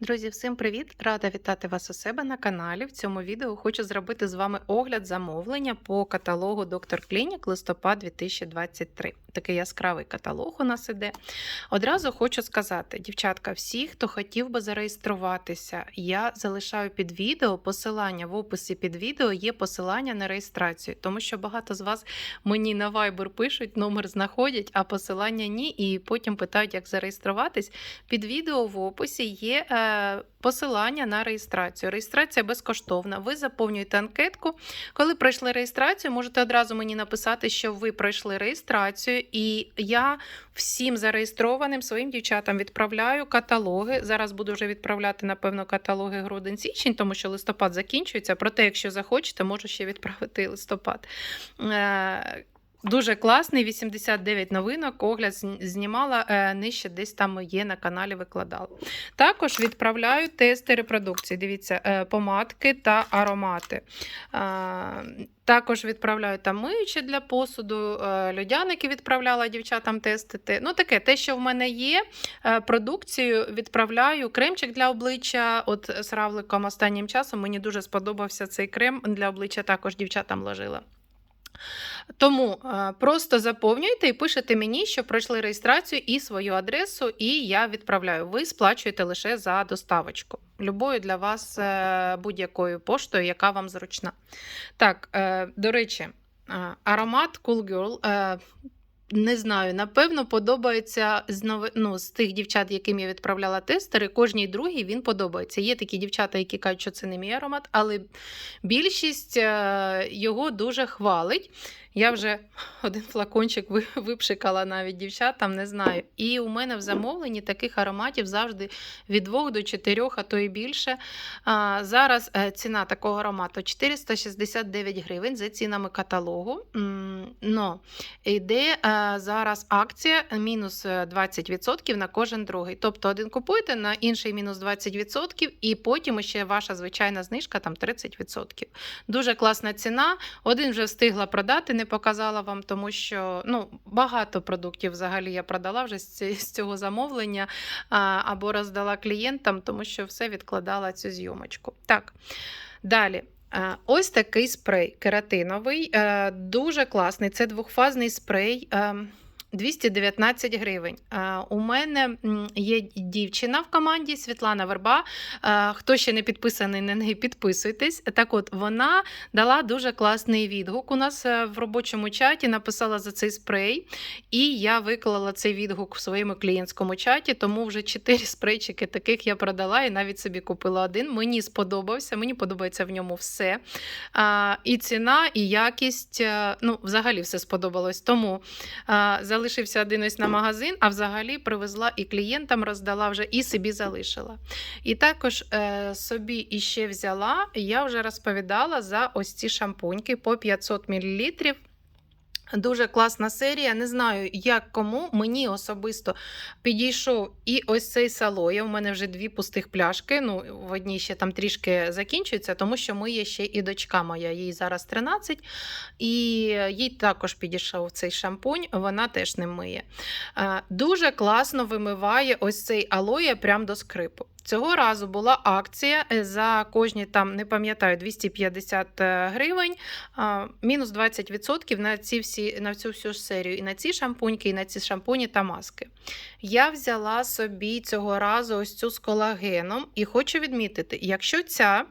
Друзі, всім привіт! Рада вітати вас у себе на каналі. В цьому відео хочу зробити з вами огляд замовлення по каталогу Доктор Клінік листопад 2023. Такий яскравий каталог у нас іде. Одразу хочу сказати, дівчатка, всі, хто хотів би зареєструватися, я залишаю під відео посилання в описі під відео є посилання на реєстрацію, тому що багато з вас мені на Viber пишуть, номер знаходять, а посилання ні, і потім питають, як зареєструватись. Під відео в описі є е, посилання на реєстрацію. Реєстрація безкоштовна. Ви заповнюєте анкетку. Коли пройшли реєстрацію, можете одразу мені написати, що ви пройшли реєстрацію, і я всім зареєстрованим своїм дівчатам відправляю каталоги. Зараз буду вже відправляти, напевно, каталоги грудень січень, тому що листопад закінчується. Проте, якщо захочете, можу ще відправити листопад. Дуже класний, 89 новинок. Огляд знімала е, нижче, десь там є на каналі викладала. Також відправляю тести репродукції. Дивіться, е, помадки та аромати. Е, Також відправляю там миючі для посуду, льодяники відправляла дівчатам тестити. Ну, таке, те, що в мене є, продукцію відправляю. Кремчик для обличчя. От з равликом останнім часом мені дуже сподобався цей крем для обличчя, також дівчатам ложила. Тому е, просто заповнюйте і пишете мені, що пройшли реєстрацію і свою адресу, і я відправляю. Ви сплачуєте лише за доставочку. Любою для вас е, будь-якою поштою, яка вам зручна. Так, е, до речі, аромат Cool Girl. Не знаю, напевно, подобається з ну, з тих дівчат, яким я відправляла тестери. Кожній другій він подобається. Є такі дівчата, які кажуть, що це не мій аромат, але більшість е, його дуже хвалить. Я вже один флакончик випшикала навіть дівчатам, не знаю. І у мене в замовленні таких ароматів завжди від 2 до 4, а то і більше. А, зараз е, ціна такого аромату 469 гривень за цінами каталогу. Но йде е, зараз акція мінус е, 20% на кожен другий. Тобто один купуєте, на інший мінус 20%, і потім ще ваша звичайна знижка там 30%. Дуже класна ціна. Один вже встигла продати, не показала вам, тому що ну, багато продуктів взагалі я продала вже з цього замовлення або роздала клієнтам, тому що все відкладала цю зйомочку. Так, далі. Ось такий спрей кератиновий, е, дуже класний. Це двохфазний спрей. Е, 219 гривень. Е, У мене є дівчина в команді Світлана Верба. Е, Хто ще не підписаний на неї, підписуйтесь. Так от вона дала дуже класний відгук. У нас е, в робочому чаті написала за цей спрей, і я виклала цей відгук в своєму клієнтському чаті, тому вже чотири спрейчики таких я продала і навіть собі купила один. Мені сподобався, мені подобається в ньому все. І ціна, і якість. Ну, взагалі все сподобалось. Тому а, залишився один ось на магазин, а взагалі привезла і клієнтам роздала вже, і собі залишила. І також е, собі іще взяла, я вже розповідала за ось ці шампуньки по 500 мл. Дуже класна серія. Не знаю, як кому. Мені особисто підійшов і ось цей салоя. У мене вже дві пустих пляшки. Ну, в одній ще там трішки закінчується, тому що миє ще і дочка моя, їй зараз 13, і їй також підійшов цей шампунь, вона теж не миє. Е, Дуже класно вимиває ось цей алоє прямо до скрипу. Цього разу була акція е, за кожні там, не пам'ятаю, 250 гривень, мінус 20% на, ці всі, на цю всю серію, і на ці шампуньки, і на ці шампуні та маски. Я взяла собі цього разу ось цю з колагеном, і хочу відмітити, якщо ця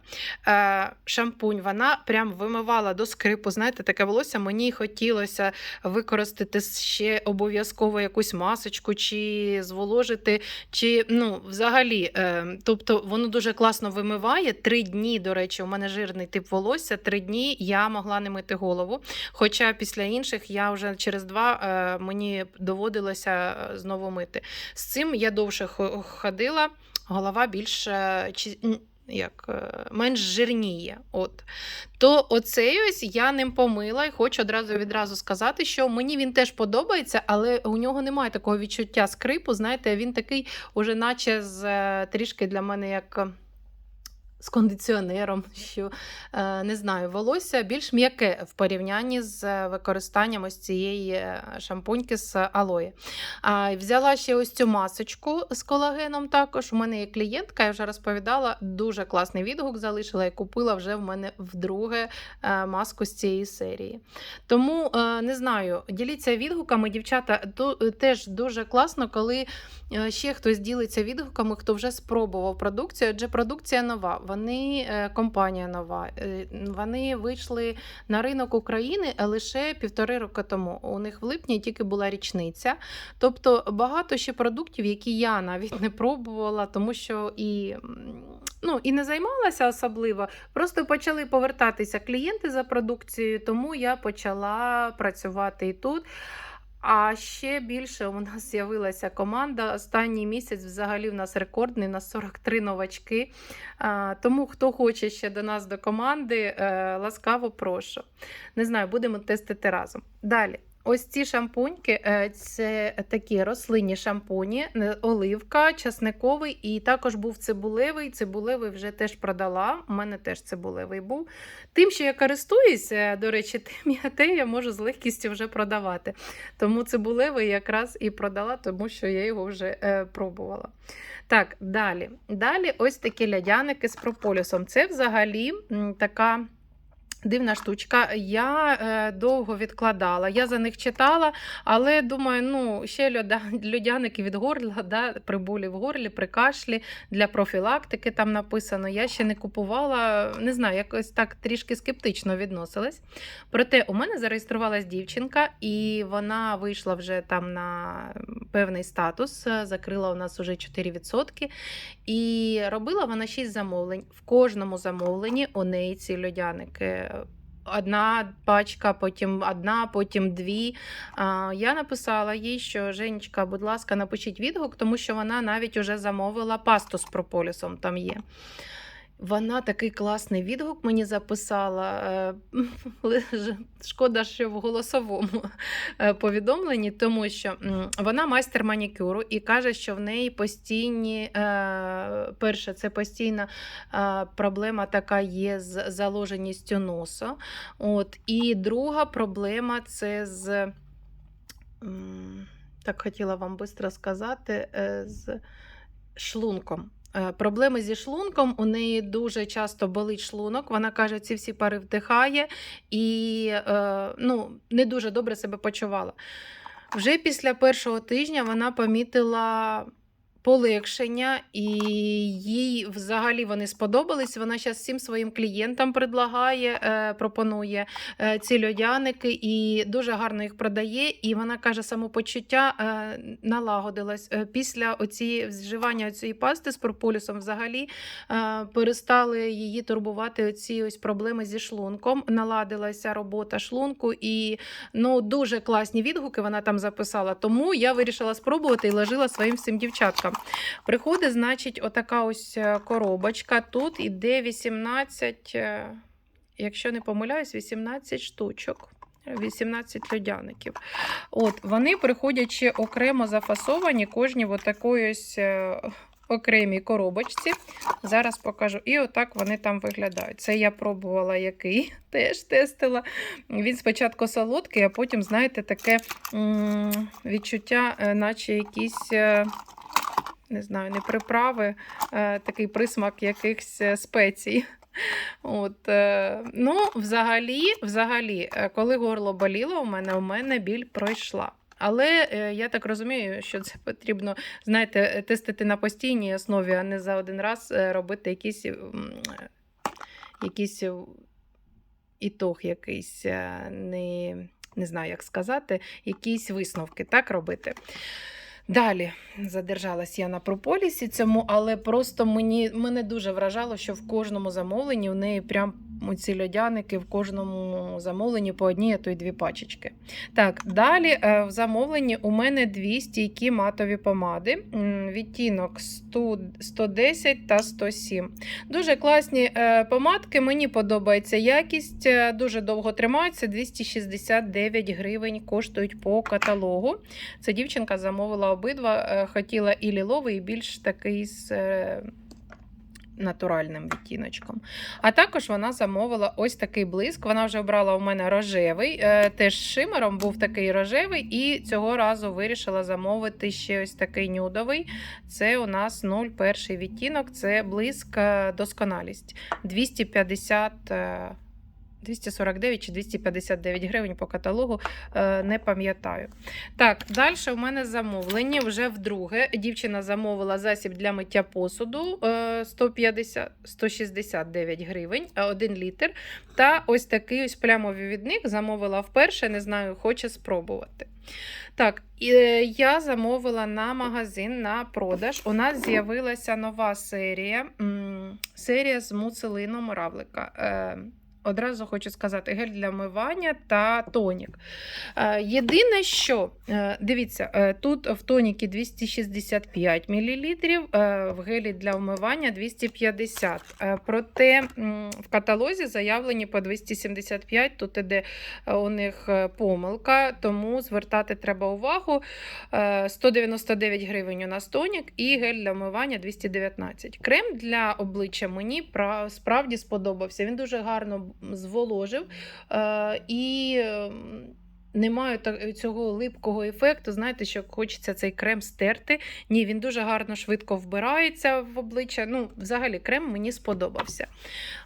е, шампунь вона прям вимивала до скрипу, знаєте, таке волосся, мені хотілося використати ще обов'язково якусь масочку, чи зволожити, чи ну, взагалі. Е, тобто воно дуже класно вимиває. Три дні, до речі, у мене жирний тип волосся. Три дні я могла не мити голову. Хоча після інших я вже через два е, мені доводилося е, знову мити. З цим я довше хо- ходила, голова більш як, е, менш жирніє. От. То оцей я ним помила і хочу одразу відразу сказати, що мені він теж подобається, але у нього немає такого відчуття скрипу. Знаєте, він такий, уже наче з е, трішки для мене як. З кондиціонером, що е, не знаю, волосся більш м'яке в порівнянні з е, використанням ось цієї е, шампуньки з алої. А, взяла ще ось цю масочку з колагеном. Також у мене є клієнтка, я вже розповідала, дуже класний відгук залишила і купила вже в мене вдруге маску з цієї серії. Тому не знаю, діліться відгуками, дівчата. теж дуже класно, коли ще хтось ділиться відгуками, хто вже спробував продукцію, адже продукція нова. Вони е, компанія нова. е, Вони вийшли на ринок України лише півтори роки тому. У них в липні тільки була річниця. Тобто багато ще продуктів, які я навіть не пробувала, тому що і. Ну, і не займалася особливо, просто почали повертатися клієнти за продукцією, тому я почала працювати і тут. А ще більше у нас з'явилася команда. Останній місяць взагалі в нас рекордний, на 43 новачки. Тому хто хоче ще до нас до команди, е, ласкаво прошу. Не знаю, будемо тестити разом. Далі. Ось ці шампуньки е, це такі рослинні шампуні, е, оливка, часниковий і також був цибулевий. Цибулевий вже теж продала. У мене теж цибулевий був. Тим, що я користуюся, до речі, тим я те я можу з легкістю вже продавати. Тому цибулевий якраз і продала, тому що я його вже е, пробувала. Так, далі. Далі ось такі лядяники з прополісом. Це взагалі така. Дивна штучка. Я е, довго відкладала. Я за них читала, але думаю, ну ще льода, льодяники від горла, да, при в горлі, при кашлі для профілактики там написано. Я ще не купувала, не знаю, якось так трішки скептично відносилась. Проте у мене зареєструвалась дівчинка, і вона вийшла вже там на певний статус, е, закрила у нас уже 4%. І робила вона 6 замовлень. В кожному замовленні у неї ці льодяники. Одна пачка, потім одна, потім дві. Я написала їй, що Женечка, будь ласка, напишіть відгук, тому що вона навіть уже замовила пасту з прополісом. Там є. Вона такий класний відгук мені записала. е, Шкода, що в голосовому е, повідомленні, тому що вона майстер манікюру і каже, що в неї постійні, е, перше, це постійна проблема така є з заложеністю носу. От, і друга проблема це з. Так хотіла вам швидко сказати, з шлунком. Е, Проблеми зі шлунком у неї дуже часто болить шлунок. Вона каже, ці всі пари вдихає і е, ну, не дуже добре себе почувала. Вже після першого тижня вона помітила полегшення, і їй взагалі вони сподобались. Вона зараз всім своїм клієнтам предлагає, е, пропонує е, ці льодяники і дуже гарно їх продає. І вона каже, самопочуття е, налагодилось. Після оці, вживання цієї пасти з прополісом взагалі перестали її турбувати оці ось проблеми зі шлунком. Наладилася робота шлунку, і ну, дуже класні відгуки вона там записала. Тому я вирішила спробувати і ложила своїм всім дівчаткам. Приходить, значить, отака ось е, коробочка. Тут іде 18, е, якщо не помиляюсь, 18 штучок. 18 льодяників. От, вони приходять ще окремо зафасовані, кожні в отакої ось е, окремій коробочці. Зараз покажу. І отак вони там виглядають. Це я пробувала який, теж тестила. Він спочатку солодкий, а потім, знаєте, таке м, відчуття, наче якісь. Не знаю, не приправи, е, такий присмак якихось е, спецій. От, е, ну, взагалі, взагалі, коли горло боліло у мене, у мене біль пройшла. Але я так розумію, що це потрібно, знаєте, тестити на постійній основі, а не за один раз робити якісь, е, ітог, якийсь, не, не знаю, як сказати, якісь висновки так робити. Далі задержалась я на прополісі цьому, але просто мені мене дуже вражало, що в кожному замовленні у неї прям ці льодяники в кожному замовленні по одній, а то й дві пачечки. Так, далі е, в замовленні у мене дві стійкі матові помади. Відтінок 100, 110 та 107. Дуже класні е, помадки, мені подобається якість, е, дуже довго тримаються. 269 гривень коштують по каталогу. Це дівчинка замовила обидва, хотіла і ліловий, і більш такий з натуральним відтіночком. А також вона замовила ось такий блиск. Вона вже обрала у мене рожевий, е, теж шимером був такий рожевий, і цього разу вирішила замовити ще ось такий нюдовий. Це у нас 01 відтінок, це блиск е, досконалість. 250. Е, 249 чи 259 гривень по каталогу, е, не пам'ятаю. Так, далі у мене замовлення вже вдруге. Дівчина замовила засіб для миття посуду е, 150, 169 гривень, 1 літр. Та ось такий ось плямовий відник замовила вперше, не знаю, хоче спробувати. Так, е, я замовила на магазин на продаж. У нас з'явилася нова серія. Серія з муцелином равлика. Одразу хочу сказати, гель для вмивання та тонік. Е, Єдине, що е, дивіться, е, тут в тоніки 265 мл, в гелі для вмивання 250 Е, Проте в каталозі заявлені по 275, тут іде у них помилка, тому звертати треба увагу. Е, 199 гривень у нас тонік і гель для вмивання 219. Крем для обличчя мені справді сподобався. Він дуже гарно зволожив е, і. ем, Немає цього липкого ефекту, знаєте, що хочеться цей крем стерти. Ні, він дуже гарно швидко вбирається в обличчя. Ну, взагалі, крем мені сподобався.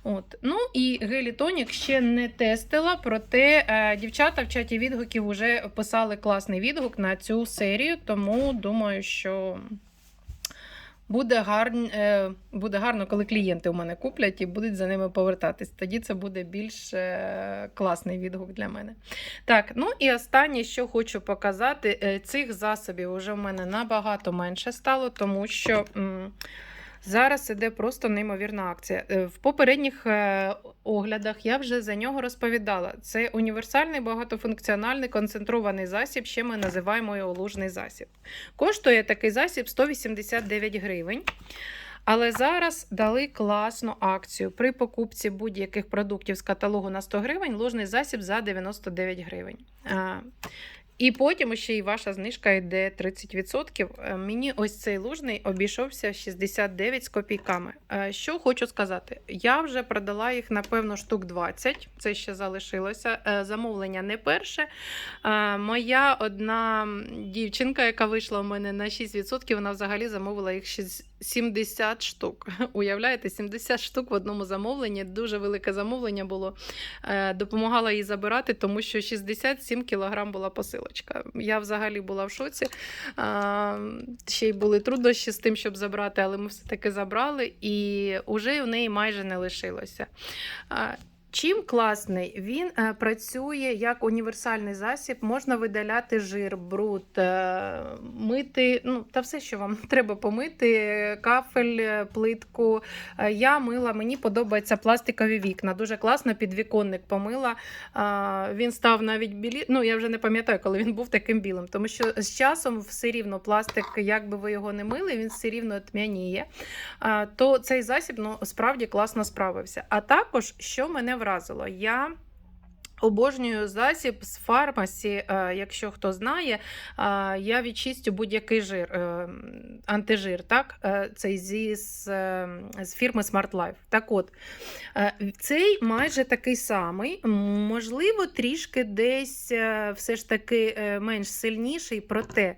От. Ну і гелі тонік ще не тестила, проте е, дівчата в чаті відгуків вже писали класний відгук на цю серію, тому думаю, що. Буде, гарн, е, буде гарно, коли клієнти у мене куплять і будуть за ними повертатись. Тоді це буде більш е, класний відгук для мене. Так, ну і останнє, що хочу показати, е, цих засобів вже в мене набагато менше стало, тому що. Зараз іде просто неймовірна акція. Е, В попередніх е, оглядах я вже за нього розповідала. Це універсальний багатофункціональний концентрований засіб, ще ми називаємо його лужний засіб. Коштує такий засіб 189 гривень. Але зараз дали класну акцію. При покупці будь-яких продуктів з каталогу на 100 гривень лужний засіб за 99 гривень. І потім ще й ваша знижка йде 30%. Е, Мені ось цей лужний обійшовся 69 з копійками. Е, Що хочу сказати, я вже продала їх, напевно, штук 20. Це ще залишилося. Е, Замовлення не перше. Моя одна дівчинка, яка вийшла у мене на 6%, вона взагалі замовила їх 6 70 штук. Уявляєте, 70 штук в одному замовленні. Дуже велике замовлення було. Е, Допомагала їй забирати, тому що 67 кілограм була посилочка. Я взагалі була в шоці. Ще й були труднощі з тим, щоб забрати, але ми все-таки забрали, і вже в неї майже не лишилося. Чим класний? Він е, працює як універсальний засіб, можна видаляти жир, бруд, е, мити, ну та все, що вам треба помити, кафель, е, плитку. Я мила, мені подобаються пластикові вікна. Дуже класно, підвіконник помила. Він став навіть білі. Ну я вже не пам'ятаю, коли він був таким білим, тому що з часом все рівно пластик, як би ви його не мили, він все рівно тьмяніє. А, То цей засіб ну, справді класно справився. А також, що мене вразило, я. Обожнюю засіб з фармасі, е, якщо хто знає, е, я відчистю будь-який жир, е, антижир, так? Цей зі, з, з фірми Smart Life. Так от, цей майже такий самий, можливо, трішки десь все ж таки менш сильніший, проте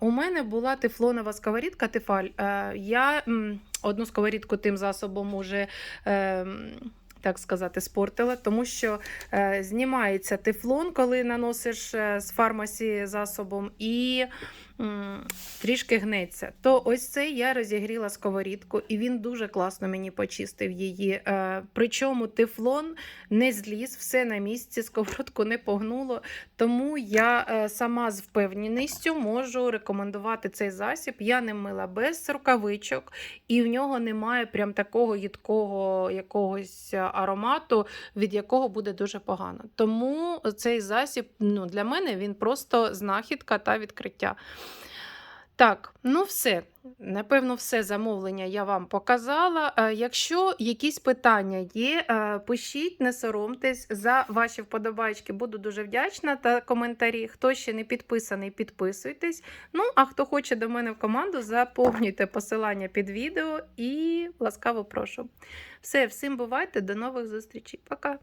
у мене була тефлонова сковорідка Тефаль. Я одну сковорідку тим засобом уже. Так сказати, спортила, тому що е, знімається тефлон, коли наносиш е, з фармасі засобом, і м, трішки гнеться. То ось цей я розігріла сковорідку, і він дуже класно мені почистив її. Е, причому тефлон не зліз, все на місці, сковородку не погнуло. Тому я е, сама з впевненістю можу рекомендувати цей засіб. Я ним мила без рукавичок, і в нього немає прям такого їдкого якогось е, аромату, від якого буде дуже погано. Тому цей засіб ну, для мене він просто знахідка та відкриття. Так, ну все. Напевно, все замовлення я вам показала. Е, Якщо якісь питання є, е, пишіть, не соромтесь за ваші вподобайки. Буду дуже вдячна та коментарі. Хто ще не підписаний, підписуйтесь. Ну, а хто хоче до мене в команду, заповнюйте посилання під відео і ласкаво прошу. Все, всім бувайте, до нових зустрічей. Пока!